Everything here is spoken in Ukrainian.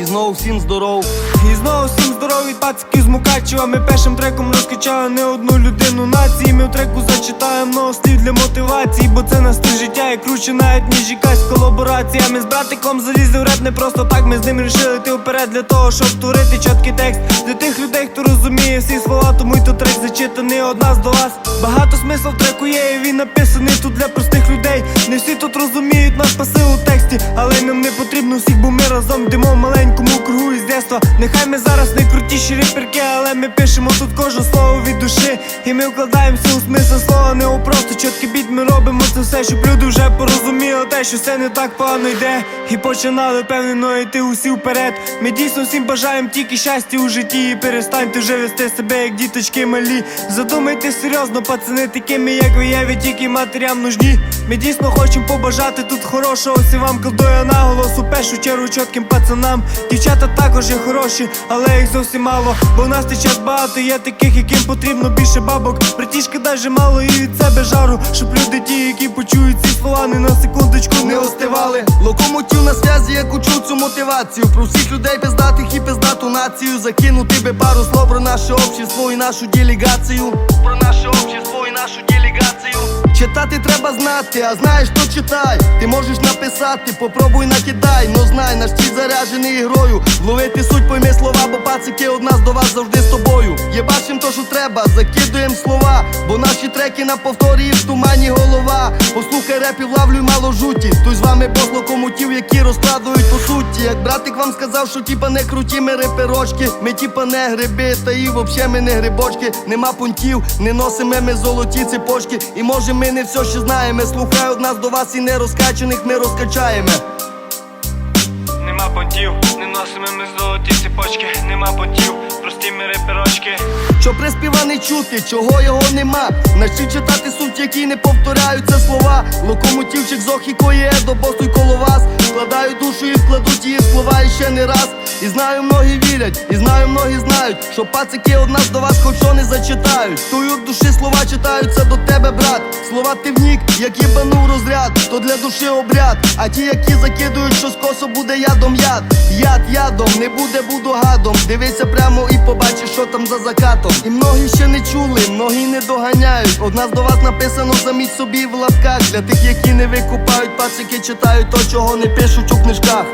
і знову всім здоров. І знову всім здорові пацики з Мукачева. Ми першим треком розкачали не одну людину нації. Ми в треку зачитаємо много слів для мотивації Бо це на стиль життя і круче навіть ніж якась колаборація. Ми з братиком залізли в реп не просто так Ми з ним рішили йти вперед для того, щоб творити чіткий текст. Для тих людей, хто розуміє всі слова, тому й тут трек зачитаний од нас до вас. Багато смислу в треку є, і він написаний тут для простих людей. Не всі тут розуміють наш посил у тексті, але нам не потрібно всіх, бо ми разом йдемо маленькому кругу із детства Нехай ми зараз найкрутіші крутіші реперки, але ми пишемо тут кожне слово від душі. І ми вкладаємося у смисл слова, не у просто чіткий біт. Ми робимо це все, щоб люди вже порозуміли що все не так погано йде. І починали впевнено йти усі вперед. Ми дійсно всім бажаємо тільки щастя у житті. І перестаньте вже вести себе як діточки малі. Задумайте серйозно, пацани, такими як ви є, ви тільки матерям нужні. Ми дійсно хочемо побажати тут хорошого. Всі вам кладу я наголос у першу чергу чітким пацанам. Дівчата також є хороші, але їх зовсім мало. Бо в нас час багато є таких, яким потрібно більше бабок. Братішки даже мало і від себе жару Щоб люди ті, які почують ці слова, не на секундочку не Локомотив на зв'язі, як учу цю мотивацію. Про всіх людей пиздатих і пиздату націю. Закинути би пару слов про наше общество і нашу делегацію. Про наше общество і нашу делегацію. Читати треба знати, а знаєш, то читай. Ти можеш написати, попробуй накидай. Но знай, наш ті заряджений ігрою. Вловити суть, пойми слова, бо пацики од нас до вас завжди з тобою. Є бачим то, що треба, закидуєм слова, бо наші треки на повторі в тумані голова. Послухай реп і влавлюй мало жуті. Той з комутів, які розкладують по суті. Як братик вам сказав, що тіпа не круті ми реперочки. Ми тіпа не гриби, та і вообще ми не грибочки. Нема пунктів, не носимо ми золоті цепочки. І може ми не все ще знаємо. Слухай од нас до вас і не розкачаних ми розкачаємо. Понтів, не носимо ми золоті ціпочки, нема понтів, прості ми реперочки. Що приспіва не чути, чого його нема. Начи читати суть, які не повторяються слова. Локомотивчик з охікоє до босу й коло вас. Вкладаю душу і вкладуть її слова ще не раз. І знаю, многі вірять, і знаю, многі знають, що пацики од нас до вас хоч що не зачитають. Тую душі слова читаються до тебе, брат. Слова ти внік, як їбанув розряд, то для душі обряд. А ті, які закидують, що скосо буде ядом яд. Яд ядом, не буде, буду гадом. Дивися прямо і побачиш, що там за закатом. І многі ще не чули, многі не доганяють. Од нас до вас написано заміть собі в лапках. Для тих, які не викупають, пацики читають то, чого не пишуть у книжках.